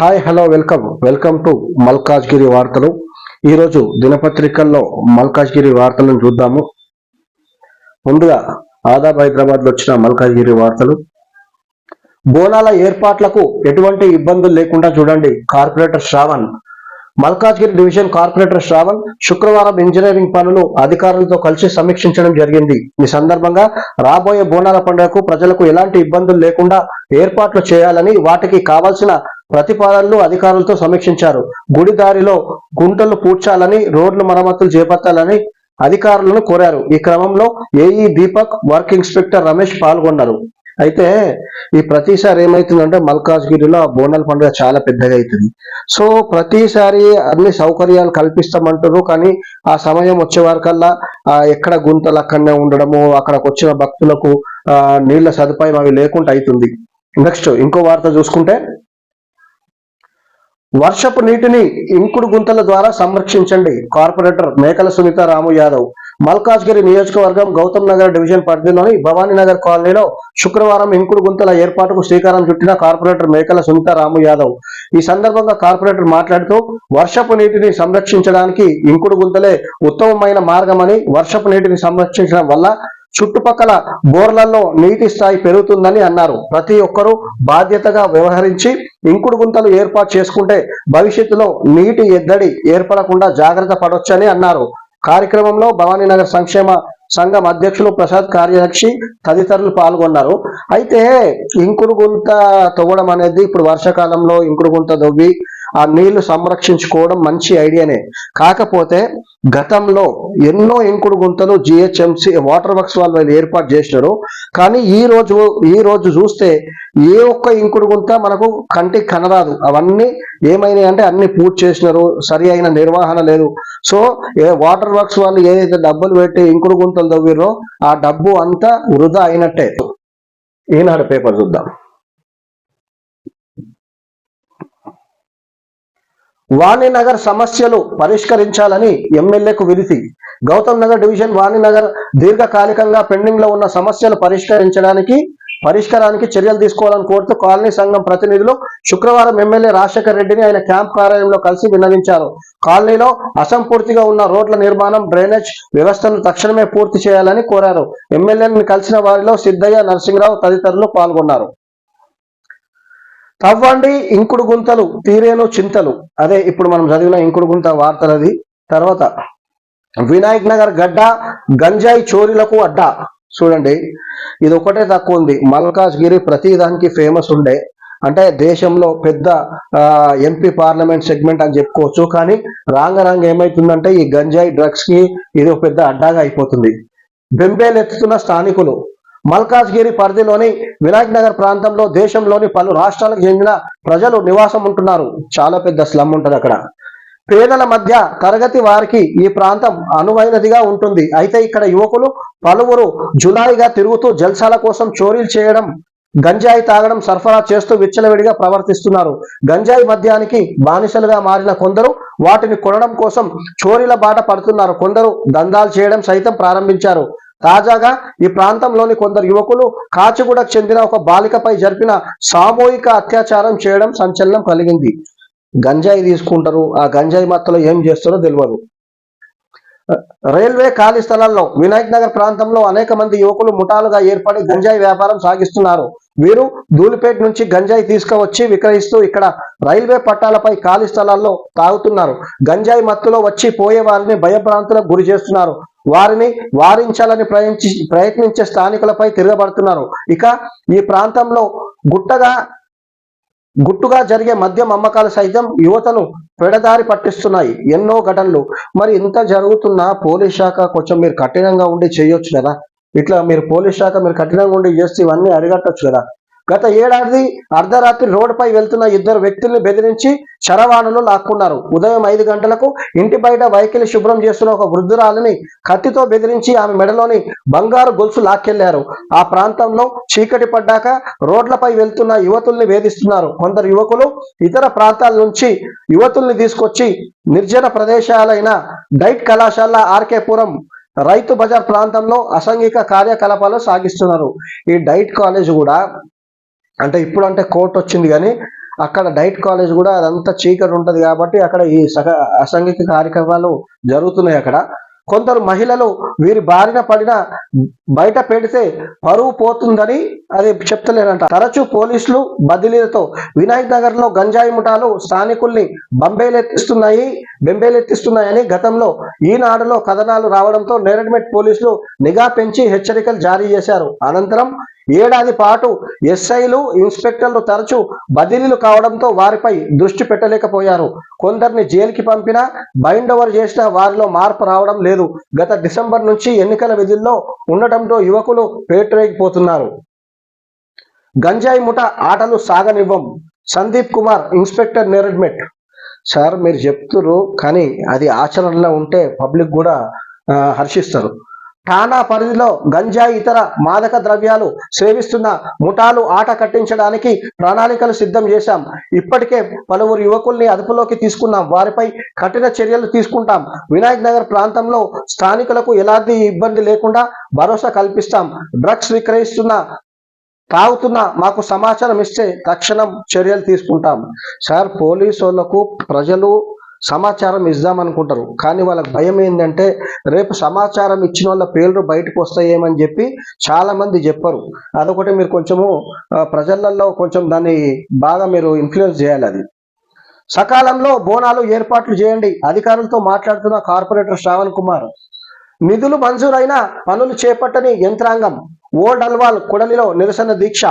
Hi hello welcome. Welcome to Malkajgiri వార్తలు. ఈరోజు దినపత్రికల్లో మల్కాజ్గిరి వార్తలను చూద్దాము. ముందుగా ఆదాబ్ హైదరాబాద్లో వచ్చిన మల్కాజ్గిరి వార్తలు. బోనాల ఏర్పాట్లకు ఎటువంటి ఇబ్బందులు లేకుండా చూడండి corporator Shravan. Malkajgiri division corporator Shravan శుక్రవారం ఇంజనీరింగ్ పనులు అధికారులతో కలిసి సమీక్షించడం జరిగింది. ఈ సందర్భంగా రాబోయే బోనాల పండుగకు ప్రజలకు ఎలాంటి ఇబ్బందులు లేకుండా ఏర్పాట్లు చేయాలని వాటికి కావాల్సిన ప్రతిపాదనలు అధికారులతో సమీక్షించారు. గుడి దారిలో గుంటలు పూడ్చాలని రోడ్లు మరమ్మతులు చేపట్టాలని అధికారులను కోరారు. ఈ క్రమంలో AE Deepak work inspector Ramesh పాల్గొన్నారు. అయితే ఈ ప్రతిసారి ఏమైతుందంటే మల్కాజ్గిరిలో ఆ బోనాల పండుగ చాలా పెద్దగా అవుతుంది. సో ప్రతిసారి అన్ని సౌకర్యాలు కల్పిస్తామంటారు కానీ ఆ సమయం వచ్చే వారికల్లా ఎక్కడ గుంతలు అక్కడనే ఉండడము అక్కడికి వచ్చిన భక్తులకు ఆ, నీళ్ళ సదుపాయం అవి లేకుండా అవుతుంది. నెక్స్ట్ ఇంకో వార్త చూసుకుంటే వర్షపు నీటిని ఇంకుడు గుంతల ద్వారా సంరక్షించండి. కార్పొరేటర్ మేకల సునీత రాము యాదవ్. మల్కాజ్గిరి నియోజకవర్గం గౌతమ్ నగర్ డివిజన్ పరిధిలోని భవానీ నగర్ కాలనీలో శుక్రవారం ఇంకుడు గుంతల ఏర్పాటుకు శ్రీకారం చుట్టిన కార్పొరేటర్ మేకల సునీత రాము యాదవ్. ఈ సందర్భంగా కార్పొరేటర్ మాట్లాడుతూ వర్షపు నీటిని సంరక్షించడానికి ఇంకుడు గుంతలే ఉత్తమమైన మార్గమని వర్షపు నీటిని సంరక్షించడం వల్ల చుట్టుపక్కల బోర్లలో నీటి స్థాయి పెరుగుతుందని అన్నారు. ప్రతి ఒక్కరూ బాధ్యతగా వ్యవహరించి ఇంకుడు గుంతలు ఏర్పాటు చేసుకుంటే భవిష్యత్తులో నీటి ఎద్దడి ఏర్పడకుండా జాగ్రత్త పడవచ్చని అన్నారు. కార్యక్రమంలో భవానీనగర్ సంక్షేమ సంఘం అధ్యక్షులు ప్రసాద్ కార్యదర్శి తదితరులు పాల్గొన్నారు. అయితే ఇంకుడు గుంత తవ్వడం అనేది ఇప్పుడు వర్షాకాలంలో ఇంకుడు గుంత తవ్వి ఆ నీళ్ళు సంరక్షించుకోవడం మంచి ఐడియానే. కాకపోతే గతంలో ఎన్నో ఇంకుడు గుంతలు జిహెచ్ఎంసి వాటర్ వర్క్స్ వాళ్ళు వీళ్ళు ఏర్పాటు చేసినారు. కానీ ఈ రోజు ఈ రోజు చూస్తే ఏ ఒక్క ఇంకుడు గుంత మనకు కంటికి కనరాదు. అవన్నీ ఏమైనాయి అంటే అన్ని పూర్తి చేసినారు. సరి అయిన నిర్వహణ లేదు. సో ఏ వాటర్ వర్క్స్ వాళ్ళు ఏదైతే డబ్బులు పెట్టి ఇంకుడు గుంతలు తవ్విరో ఆ డబ్బు అంతా వృధా అయినట్టే. ఈనాడు పేపర్ చూద్దాం. వాణినగర్ సమస్యలు పరిష్కరించాలని ఎమ్మెల్యేకు విరితి గౌతమ్ నగర్ డివిజన్ వాణినగర్ దీర్ఘకాలికంగా పెండింగ్లో ఉన్న సమస్యలు పరిష్కరించడానికి పరిష్కారానికి చర్యలు తీసుకోవాలని కోరుతూ కాలనీ సంఘం ప్రతినిధులు శుక్రవారం ఎమ్మెల్యే రాజశేఖర్ రెడ్డిని ఆయన క్యాంప్ కార్యాలయంలో కలిసి విన్నవించారు. కాలనీలో అసంపూర్తిగా ఉన్న రోడ్ల నిర్మాణం డ్రైనేజ్ వ్యవస్థను తక్షణమే పూర్తి చేయాలని కోరారు. ఎమ్మెల్యేని కలిసిన వారిలో సిద్ధయ్య నరసింహరావు తదితరులు పాల్గొన్నారు. తవ్వండి ఇంకుడు గుంతలు తీరేను చింతలు. అదే ఇప్పుడు మనం చదివిన ఇంకుడు గుంత వార్తలది. తర్వాత వినాయక్ నగర్ గడ్డ గంజాయి చోరీలకు అడ్డా. చూడండి ఇది ఒకటే తక్కువ ఉంది. మల్కాజ్గిరి ప్రతి దానికి ఫేమస్ ఉండే. అంటే దేశంలో పెద్ద ఎంపీ పార్లమెంట్ సెగ్మెంట్ అని చెప్పుకోవచ్చు. కానీ రాంగ రాంగ ఏమైతుందంటే ఈ గంజాయి డ్రగ్స్కి ఇది ఒక పెద్ద అడ్డాగా అయిపోతుంది. బెంబేలెత్తుతున్న స్థానికులు మల్కాజ్గిరి పరిధిలోని వినాయక్ నగర్ ప్రాంతంలో దేశంలోని పలు రాష్ట్రాలకు చెందిన ప్రజలు నివాసం ఉంటున్నారు. చాలా పెద్ద స్లమ్ ఉంటుంది అక్కడ. పేదల మధ్య తరగతి వారికి ఈ ప్రాంతం అనువైనదిగా ఉంటుంది. అయితే ఇక్కడ యువకులు పలువురు జులాయిగా తిరుగుతూ జల్సాల కోసం చోరీలు చేయడం గంజాయి తాగడం సరఫరా చేస్తూ విచ్చలవిడిగా ప్రవర్తిస్తున్నారు. గంజాయి మద్యానికి బానిసలుగా మారిన కొందరు వాటిని కొనడం కోసం చోరీల బాట పడుతున్నారు. కొందరు దందాలు చేయడం సైతం ప్రారంభించారు. తాజాగా ఈ ప్రాంతంలోని కొందరు యువకులు కాచిగూడకు చెందిన ఒక బాలికపై జరిపిన సామూహిక అత్యాచారం చేయడం సంచలనం కలిగింది. గంజాయి తీసుకుంటారు. ఆ గంజాయి మత్తలో ఏం చేస్తారో తెలియదు రైల్వే ఖాళీ స్థలాల్లో వినాయక్ నగర్ ప్రాంతంలో అనేక మంది యువకులు ముఠాలుగా ఏర్పడి గంజాయి వ్యాపారం సాగిస్తున్నారు. వీరు ధూలిపేట నుంచి గంజాయి తీసుకువచ్చి విక్రయిస్తూ ఇక్కడ రైల్వే పట్టాలపై ఖాళీ స్థలాల్లో తాగుతున్నారు. గంజాయి మత్తులో వచ్చి పోయే వారిని భయభ్రాంతులకు గురి చేస్తున్నారు. వారిని వారించాలని ప్రయత్నించి ప్రయత్నించే స్థానికులపై తిరగబడుతున్నారు. ఇక ఈ ప్రాంతంలో గుట్టగా గుట్టుగా జరిగే మద్యం అమ్మకాలు సైతం యువతను పెడదారి పట్టిస్తున్నాయి. ఎన్నో ఘటనలు. మరి ఇంత జరుగుతున్నా పోలీస్ శాఖ కొంచెం మీరు కఠినంగా ఉండి చేయొచ్చు కదా? ఇట్లా మీరు పోలీస్ శాఖ మీరు కఠినంగా ఉండి చేస్తే ఇవన్నీ అరిగట్టచ్చు కదా? గత ఏడాది అర్ధరాత్రి రోడ్డుపై వెళ్తున్న ఇద్దరు వ్యక్తుల్ని బెదిరించి చరవాణులు లాక్కున్నారు. ఉదయం ఐదు గంటలకు ఇంటి బయట వైఖరి శుభ్రం చేస్తున్న ఒక వృద్ధురాలిని కత్తితో బెదిరించి ఆమె మెడలోని బంగారు గొలుసు లాక్కెళ్ళారు. ఆ ప్రాంతంలో చీకటి పడ్డాక రోడ్లపై వెళ్తున్న యువతుల్ని వేధిస్తున్నారు. కొందరు యువకులు ఇతర ప్రాంతాల నుంచి యువతుల్ని తీసుకొచ్చి నిర్జన ప్రదేశాలైన డైట్ కళాశాల ఆర్కేపురం రైతు బజార్ ప్రాంతంలో అసాంఘిక కార్యకలాపాలు సాగిస్తున్నారు. ఈ డైట్ కాలేజ్ కూడా అంటే ఇప్పుడు అంటే కోర్టు వచ్చింది కానీ అక్కడ డైట్ కాలేజ్ కూడా అదంతా చీకటి ఉంటుంది కాబట్టి అక్కడ ఈ సహ అసాంఘిక కార్యక్రమాలు జరుగుతున్నాయి అక్కడ. కొందరు మహిళలు వీరి బారిన పడిన బయట పెడితే పరువు పోతుందని అది చెప్తలేనంట తరచూ పోలీసులు బదిలీలతో వినాయక్ నగర్లో గంజాయి ముఠాలు స్థానికుల్ని బంబేలెత్తిస్తున్నాయి బెంబేలెత్తిస్తున్నాయని గతంలో ఈనాడులో కథనాలు రావడంతో నేరడ్మెట్ పోలీసులు నిఘా పెంచి హెచ్చరికలు జారీ చేశారు. అనంతరం ఏడాది పాటు ఎస్ఐలు ఇన్స్పెక్టర్లు తరచూ బదిలీలు కావడంతో వారిపై దృష్టి పెట్టలేకపోయారు. కొందరిని జైలుకి పంపినా బైండ్ ఓవర్ చేసినా వారిలో మార్పు రావడం లేదు. గత డిసెంబర్ నుంచి ఎన్నికల విధుల్లో ఉండటంతో యువకులు పేటరేగిపోతున్నారు. గంజాయి ముఠ ఆటలు సాగనివ్వం. సందీప్ కుమార్ ఇన్స్పెక్టర్ నేరడ్మెట్. సార్ మీరు చెప్తున్నారు కానీ అది ఆచరణలో ఉంటే పబ్లిక్ కూడా హర్షిస్తారు. ఠాణా పరిధిలో గంజాయి ఇతర మాదక ద్రవ్యాలు సేవిస్తున్న ముఠాలు ఆట కట్టించడానికి ప్రణాళికలు సిద్ధం చేశాం. ఇప్పటికే పలువురు యువకుల్ని అదుపులోకి తీసుకున్నాం. వారిపై కఠిన చర్యలు తీసుకుంటాం. వినాయక్ నగర్ ప్రాంతంలో స్థానికులకు ఎలాంటి ఇబ్బంది లేకుండా భరోసా కల్పిస్తాం. డ్రగ్స్ విక్రయిస్తున్న తాగుతున్న మాకు సమాచారం ఇస్తే తక్షణం చర్యలు తీసుకుంటాం. సార్ పోలీసు వాళ్ళకు ప్రజలు సమాచారం ఇద్దామనుకుంటారు. కానీ వాళ్ళకి భయం ఏంటంటే రేపు సమాచారం ఇచ్చిన వాళ్ళ పేర్లు బయటకు వస్తాయేమని చెప్పి చాలామంది చెప్పరు. అదొకటి మీరు కొంచెము ప్రజలలో కొంచెం దాన్ని బాగా మీరు ఇన్ఫ్లుయెన్స్ చేయాలి అది. సకాలంలో బోనాలు ఏర్పాట్లు చేయండి. అధికారులతో మాట్లాడుతున్న కార్పొరేటర్ శ్రావణ్ కుమార్ నిధులు మంజూరైన పనులు చేపట్టని యంత్రాంగం ఓల్డ్ అల్వాల్ కొడలిలో నిరసన దీక్ష